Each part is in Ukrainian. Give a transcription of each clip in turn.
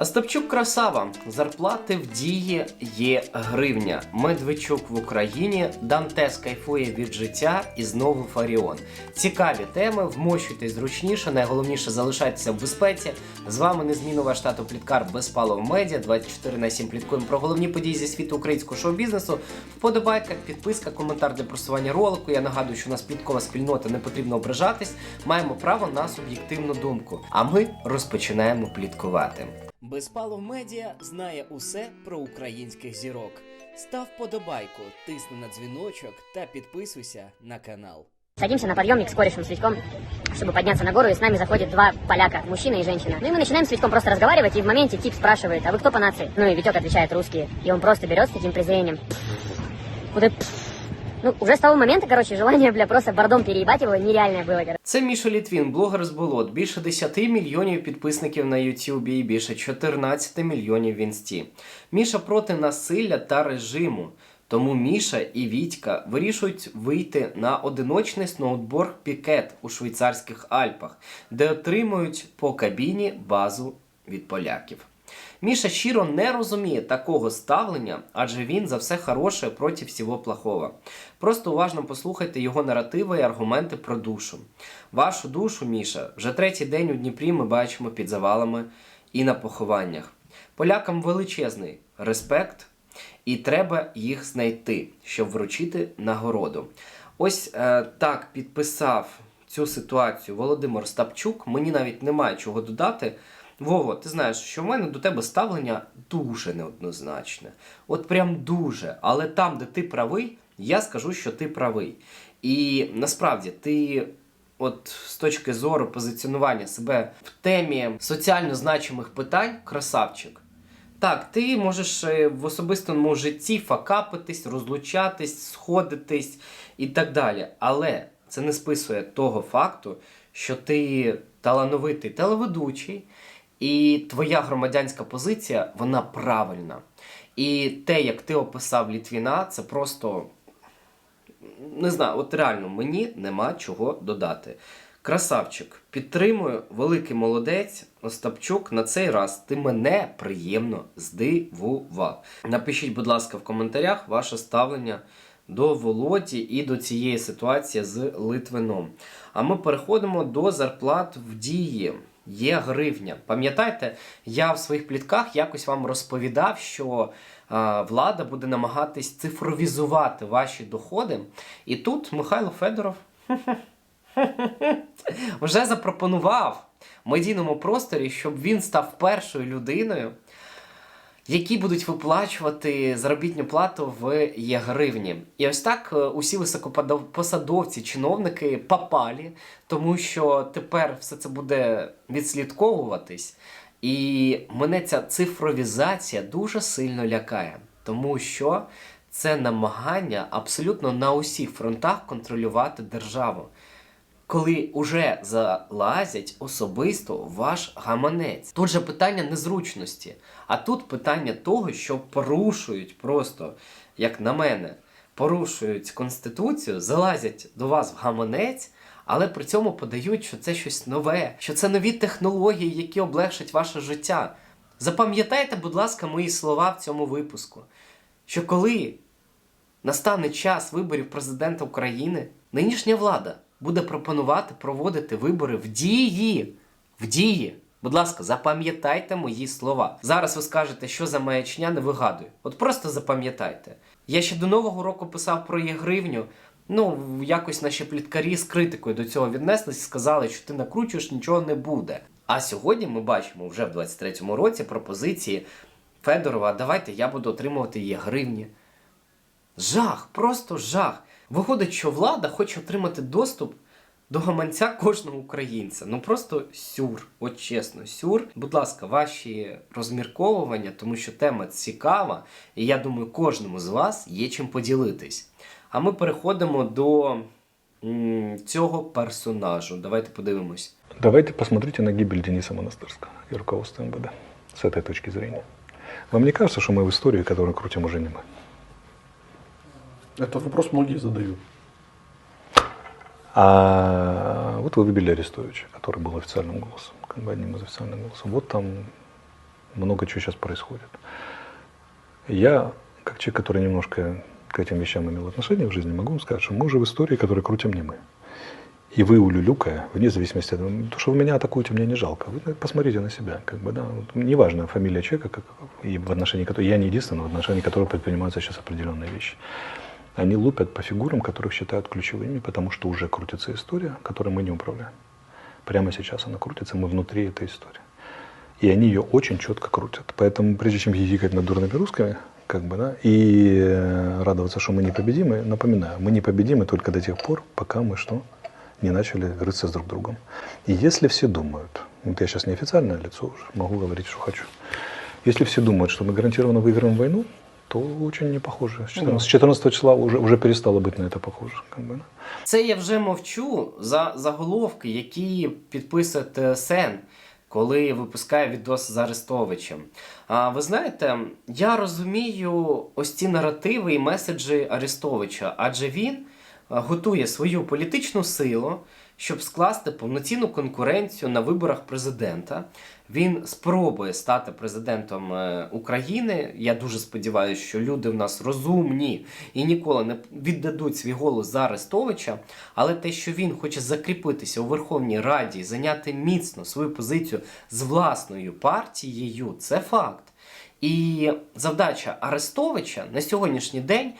Остапчук красава. Зарплати в дії є гривня. Медведчук в Україні. Дантес кайфує від життя і знову Фаріон. Цікаві теми. Вмощуйтесь зручніше. Найголовніше залишайтеся в безпеці. З вами незмінно ваш штату Пліткар Безпалов Медіа. 24 на 7 пліткуємо про головні події зі світу українського шоу-бізнесу. Вподобайка, підписка, коментар для просування ролику. Я нагадую, що у нас пліткова спільнота не потрібно ображатись. Маємо право на суб'єктивну думку. А ми розпочинаємо пліткувати. Безпалов медіа знає усе про українських зірок. Став подобайку, тисни на дзвіночок та підписуйся на канал. Садимся на подъемник с корешем с Витьком, чтобы подняться на гору, и с нами заходит два поляка, мужчина и женщина. Ну и мы начинаем с Витьком просто разговаривать, и в моменте тип спрашивает, а вы кто по нации? Ну и Витек отвечает, русские. И он просто берет с таким презрением. Куда... Ну, уже с того момента, короче, желание, бля, просто бордом переебать его нереальное было, короче. Це Міша Літвін, блогер з болот. Більше 10 мільйонів підписників на Ютубі і більше 14 мільйонів в інсті. Міша проти насилля та режиму. Тому Міша і Вітька вирішують вийти на одиночний сноутборд пікет у швейцарських Альпах, де отримують по кабіні базу від поляків. Міша щиро не розуміє такого ставлення, адже він за все хороше проти всього плохого. Просто уважно послухайте його наративи і аргументи про душу. Вашу душу, Міша, вже третій день у Дніпрі ми бачимо під завалами і на похованнях. Полякам величезний респект, і треба їх знайти, щоб вручити нагороду. Ось е, так підписав цю ситуацію Володимир Стапчук. Мені навіть немає чого додати. Вово, ти знаєш, що в мене до тебе ставлення дуже неоднозначне. От прям дуже. Але там, де ти правий, я скажу, що ти правий. І насправді ти. От з точки зору позиціонування себе в темі соціально значимих питань, красавчик. Так, ти можеш е, в особистому житті факапитись, розлучатись, сходитись і так далі. Але це не списує того факту, що ти талановитий телеведучий, і твоя громадянська позиція вона правильна. І те, як ти описав Літвіна, це просто не знаю, от реально мені нема чого додати. Красавчик, підтримую, великий молодець, Остапчук. На цей раз ти мене приємно здивував. Напишіть, будь ласка, в коментарях ваше ставлення до Володі і до цієї ситуації з Литвином. А ми переходимо до зарплат в дії. Є гривня. Пам'ятаєте, я в своїх плітках якось вам розповідав, що а, влада буде намагатись цифровізувати ваші доходи. І тут Михайло Федоров вже запропонував медійному просторі, щоб він став першою людиною, які будуть виплачувати заробітну плату в є-гривні. І ось так е, усі високопосадовці, чиновники попалі, тому що тепер все це буде відслідковуватись. І мене ця цифровізація дуже сильно лякає, тому що це намагання абсолютно на усіх фронтах контролювати державу коли уже залазять особисто ваш гаманець. Тут же питання незручності, а тут питання того, що порушують просто, як на мене, порушують конституцію, залазять до вас в гаманець. Але при цьому подають, що це щось нове, що це нові технології, які облегшать ваше життя. Запам'ятайте, будь ласка, мої слова в цьому випуску. Що коли настане час виборів президента України, нинішня влада буде пропонувати проводити вибори в дії. В дії. Будь ласка, запам'ятайте мої слова. Зараз ви скажете, що за маячня не вигадую. От просто запам'ятайте. Я ще до Нового року писав про є-гривню. Ну, якось наші пліткарі з критикою до цього віднеслись і сказали, що ти накручуєш, нічого не буде. А сьогодні ми бачимо вже в 23-му році пропозиції Федорова, давайте я буду отримувати є гривні. Жах, просто жах. Виходить, що влада хоче отримати доступ до гаманця кожного українця. Ну просто сюр, от чесно, сюр. Будь ласка, ваші розмірковування, тому що тема цікава, і я думаю, кожному з вас є чим поділитись. А ми переходимо до м, цього персонажу. Давайте подивимось. Давайте посмотрите на гибель Дениса Монастырского и руководства МВД с этой точки зрения. Вам не кажется, что мы в истории, которую крутим уже не мы? Этот вопрос многие задают. А вот вы выбили Арестовича, который был официальным голосом, как бы одним из официальных голосов. Вот там много чего сейчас происходит. Я, как человек, который немножко к этим вещам имел отношение в жизни, могу вам сказать, что мы уже в истории, которую крутим не мы. И вы, улюлюкая, вне зависимости от того, то, что вы меня атакуете, мне не жалко. Вы посмотрите на себя. Как бы, да, вот неважно фамилия человека, как, и в отношении которой, я не единственный, в отношении которого предпринимаются сейчас определенные вещи. Они лупят по фигурам, которых считают ключевыми, потому что уже крутится история, которой мы не управляем. Прямо сейчас она крутится, мы внутри этой истории. И они ее очень четко крутят. Поэтому прежде чем хихикать над дурными русскими, как бы, да, и э, радоваться, что мы непобедимы, напоминаю, мы непобедимы только до тех пор, пока мы что? Не начали рыться с друг другом. И если все думают, вот я сейчас не официальное лицо уже, могу говорить, что хочу. Если все думают, что мы гарантированно выиграем войну, то очень не похоже. С 14, с 14 числа уже, уже перестало быть на это похоже. Как бы, да. Це я вже мовчу за заголовки, які підписує ТСН, коли випускає відос з Арестовичем. А ви знаєте, я розумію ось ці наративи і меседжі Арестовича, адже він е, готує свою політичну силу, щоб скласти повноцінну конкуренцію на виборах президента. Він спробує стати президентом е, України. Я дуже сподіваюся, що люди в нас розумні і ніколи не віддадуть свій голос за Арестовича. Але те, що він хоче закріпитися у Верховній Раді зайняти міцно свою позицію з власною партією, це факт. І завдача Арестовича на сьогоднішній день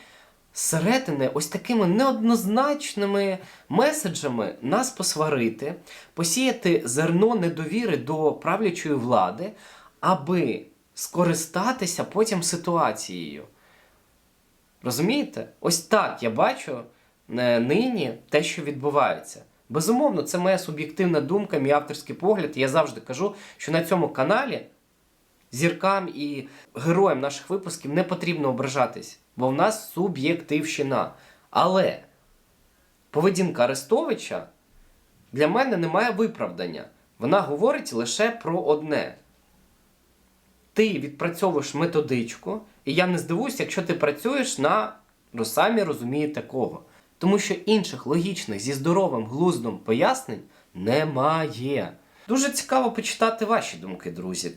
зсередини ось такими неоднозначними меседжами нас посварити, посіяти зерно недовіри до правлячої влади, аби скористатися потім ситуацією. Розумієте? Ось так я бачу е, нині те, що відбувається. Безумовно, це моя суб'єктивна думка, мій авторський погляд. Я завжди кажу, що на цьому каналі зіркам і героям наших випусків не потрібно ображатись, бо в нас суб'єктивщина. Але поведінка Арестовича для мене не має виправдання. Вона говорить лише про одне. Ти відпрацьовуєш методичку, і я не здивуюся, якщо ти працюєш на ну самі розумієте кого. Тому що інших логічних зі здоровим глуздом пояснень немає. Дуже цікаво почитати ваші думки, друзі.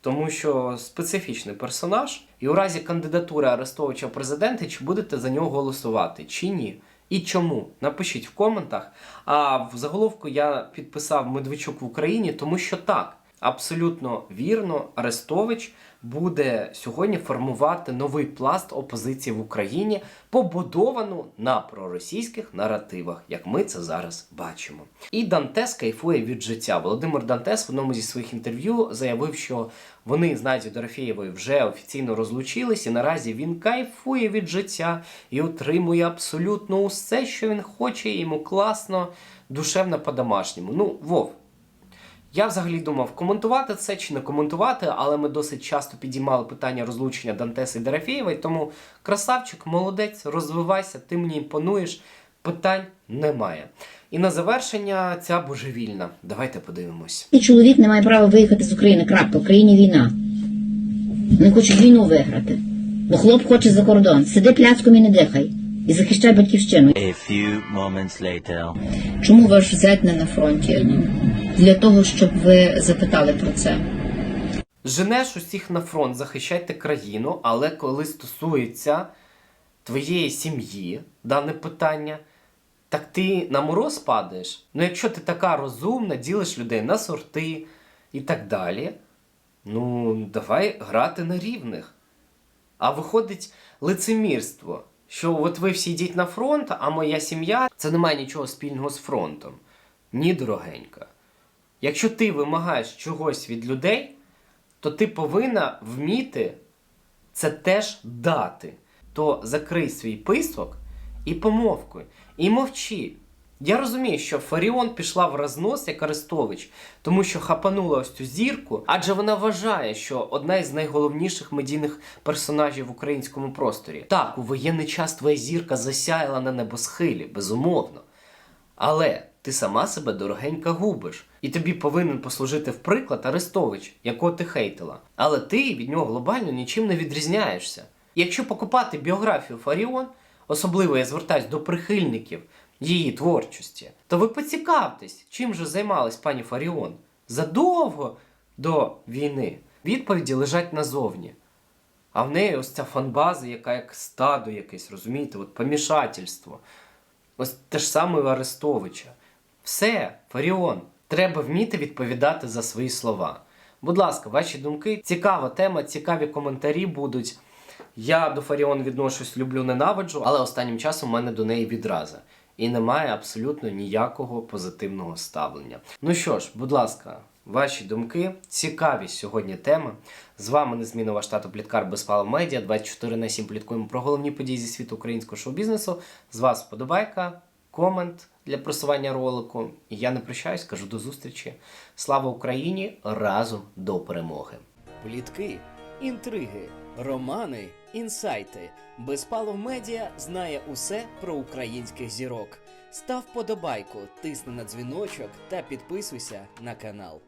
Тому що специфічний персонаж, і у разі кандидатури Арестовича президента, чи будете за нього голосувати, чи ні? І чому? Напишіть в коментах. А в заголовку я підписав Медведчук в Україні, тому що так, абсолютно вірно, Арестович буде сьогодні формувати новий пласт опозиції в Україні, побудовану на проросійських наративах, як ми це зараз бачимо. І Дантес кайфує від життя. Володимир Дантес в одному зі своїх інтерв'ю заявив, що вони з Надією Дорофєєвою вже офіційно розлучились, і наразі він кайфує від життя і отримує абсолютно усе, що він хоче, і йому класно, душевно по-домашньому. Ну, Вов, я взагалі думав, коментувати це чи не коментувати, але ми досить часто підіймали питання розлучення Дантеса і Дорофєєва, і тому красавчик, молодець, розвивайся, ти мені імпонуєш, питань немає. І на завершення ця божевільна. Давайте подивимось. І чоловік не має права виїхати з України. Крапка. В країні війна. Вони хочуть війну виграти. Бо хлоп хоче за кордон. Сиди пляцком і не дихай. І захищай батьківщину. A few moments later. Чому ваш зять не на фронті? Для того, щоб ви запитали про це. Женеш усіх на фронт, захищайте країну, але коли стосується твоєї сім'ї, дане питання, так ти на мороз падаєш. Ну, якщо ти така розумна, ділиш людей на сорти і так далі, ну давай грати на рівних. А виходить лицемірство, що от ви всі йдіть на фронт, а моя сім'я це не має нічого спільного з фронтом. Ні, дорогенька. Якщо ти вимагаєш чогось від людей, то ти повинна вміти це теж дати. То закрий свій писок і помовкуй. І мовчи. Я розумію, що Фаріон пішла в рознос як Арестович, тому що хапанула ось цю зірку, адже вона вважає, що одна із найголовніших медійних персонажів в українському просторі. Так, у воєнний час твоя зірка засяяла на небосхилі, безумовно. Але ти сама себе дорогенько губиш, і тобі повинен послужити в приклад Арестович, якого ти хейтила. Але ти від нього глобально нічим не відрізняєшся. Якщо покупати біографію Фаріон, особливо я звертаюсь до прихильників її творчості, то ви поцікавтесь, чим же займалась пані Фаріон задовго до війни. Відповіді лежать назовні. А в неї ось ця фанбаза, яка як стадо якесь, розумієте, от помішательство. Ось те ж саме у Арестовича. Все, Фаріон, треба вміти відповідати за свої слова. Будь ласка, ваші думки. Цікава тема, цікаві коментарі будуть. Я до Фаріон відношусь, люблю, ненавиджу, але останнім часом у мене до неї відраза. І немає абсолютно ніякого позитивного ставлення. Ну що ж, будь ласка, ваші думки, цікаві сьогодні теми. З вами незмінно ваш тато Пліткар Безпалов Медіа. 24 на 7 пліткуємо про головні події зі світу українського шоу-бізнесу. З вас вподобайка, комент для просування ролику. І я не прощаюсь, кажу до зустрічі. Слава Україні! Разом до перемоги! Плітки, інтриги, романи, інсайти. Безпалов медіа знає усе про українських зірок. Став подобайку, тисни на дзвіночок та підписуйся на канал.